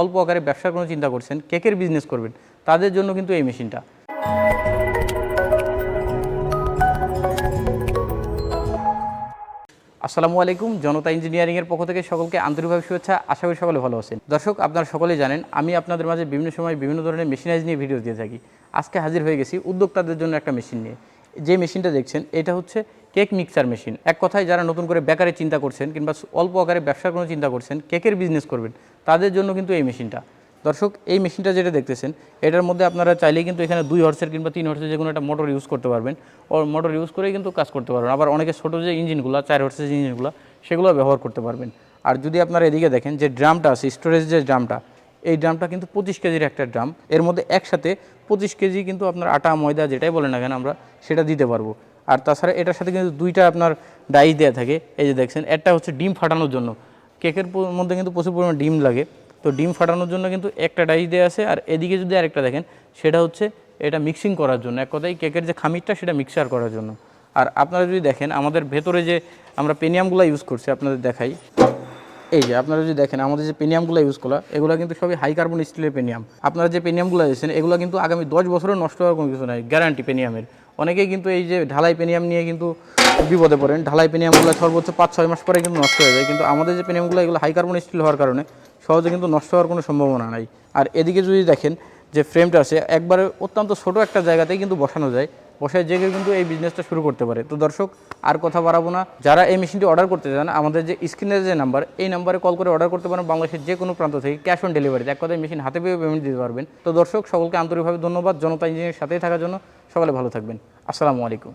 অল্প আকারে ব্যবসার কোনো চিন্তা করছেন, কেকের বিজনেস করবেন, তাদের জন্য কিন্তু এই মেশিনটা। আসসালামু আলাইকুম, জনতা ইঞ্জিনিয়ারিংয়ের পক্ষ থেকে সকলকে আন্তরিকভাবে শুভেচ্ছা, আশা করি সকলে ভালো আছেন। দর্শক, আপনারা সকলেই জানেন, আমি আপনাদের মাঝে বিভিন্ন সময় বিভিন্ন ধরনের মেশিনাইজ নিয়ে ভিডিও দিয়ে থাকি। আজকে হাজির হয়ে গেছি উদ্যোক্তাদের জন্য একটা মেশিন নিয়ে। যে মেশিনটা দেখছেন, এটা হচ্ছে কেক মিক্সার মেশিন। এক কথায় যারা নতুন করে বেকারে চিন্তা করছেন কিংবা অল্প আকারে ব্যবসার কোনো চিন্তা করছেন, কেকের বিজনেস করবেন, তাদের জন্য কিন্তু এই মেশিনটা। দর্শক, এই মেশিনটা যেটা দেখতেছেন, এটার মধ্যে আপনারা চাইলেই কিন্তু এখানে দুই হর্সের কিংবা তিন হর্সের যে কোনো একটা মোটর ইউজ করতে পারবেন। ও মোটর ইউজ করেই কিন্তু কাজ করতে পারবেন। আবার অনেকে ছোটো যে ইঞ্জিনগুলো, চার হর্সের যে ইঞ্জিনগুলো সেগুলো ব্যবহার করতে পারবেন। আর যদি আপনারা এদিকে দেখেন, যে ড্রামটা আছে স্টোরেজ যে ড্রামটা, এই ড্রামটা কিন্তু পঁচিশ কেজির একটা ড্রাম। এর মধ্যে একসাথে পঁচিশ কেজি কিন্তু আপনার আটা, ময়দা যেটাই বলেন না কেন আমরা, সেটা দিতে পারব। আর তাছাড়া এটার সাথে কিন্তু দুইটা আপনার ডাইস দেওয়া থাকে। এই যে দেখছেন, একটা হচ্ছে ডিম ফাটানোর জন্য। কেকের মধ্যে কিন্তু প্রচুর পরিমাণে ডিম লাগে। তো ডিম ফাটানোর জন্য কিন্তু একটা ডাইস দেওয়া আছে। আর এদিকে যদি আরেকটা দেখেন, সেটা হচ্ছে এটা মিক্সিং করার জন্য। এক কথায় কেকের যে খামিরটা, সেটা মিক্সার করার জন্য। আর আপনারা যদি দেখেন, আমাদের ভেতরে যে আমরা পেনিয়ামগুলো ইউজ করছি, আপনাদের দেখাই। এই যে আপনারা যদি দেখেন, আমাদের যে পেনিয়ামগুলো ইউজ করা, এগুলো কিন্তু সবই হাই কার্বন স্টিলের পেনিয়াম। আপনারা যে পেনিয়ামগুলো দিয়েছেন, এগুলো কিন্তু আগামী দশ বছরও নষ্ট হওয়ার কোনো কিছু নাই। গ্যারান্টি পেনিয়ামের। অনেকেই কিন্তু এই যে ঢালাই পেনিয়াম নিয়ে কিন্তু বিপদে পড়েন। ঢালাই পেনিয়ামগুলো সর্বোচ্চ পাঁচ, ছয় মাস পরে কিন্তু নষ্ট হয়ে যায়। কিন্তু আমাদের যে পেনিয়ামগুলো, এগুলো হাই কার্বন স্টিল হওয়ার কারণে সহজে কিন্তু নষ্ট হওয়ার কোনো সম্ভাবনা নাই। আর এদিকে যদি দেখেন যে ফ্রেমটা আছে, একবারে অত্যন্ত ছোট একটা জায়গাতেই কিন্তু বসানো যায়। বসায় জেগে কিন্তু এই বিজনেসটা শুরু করতে পারে। তো দর্শক, আর কথা বাড়াবো না। যারা এই মেশিনটি অর্ডার করতে চান, আমাদের যে স্ক্রিনের যে নাম্বার এই নাম্বারে কল করে অর্ডার করতে পারেন বাংলাদেশের যে কোনো প্রান্ত থেকে ক্যাশ অন ডেলিভারি এক কথায় মেশিন হাতে পেয়ে পেমেন্ট দিতে পারবেন। তো দর্শক, সকলকে আন্তরিকভাবে ধন্যবাদ। জনতা ইঞ্জিনিয়ারের সাথেই থাকার জন্য। সকলে ভালো থাকবেন। আসসালামু আলাইকুম।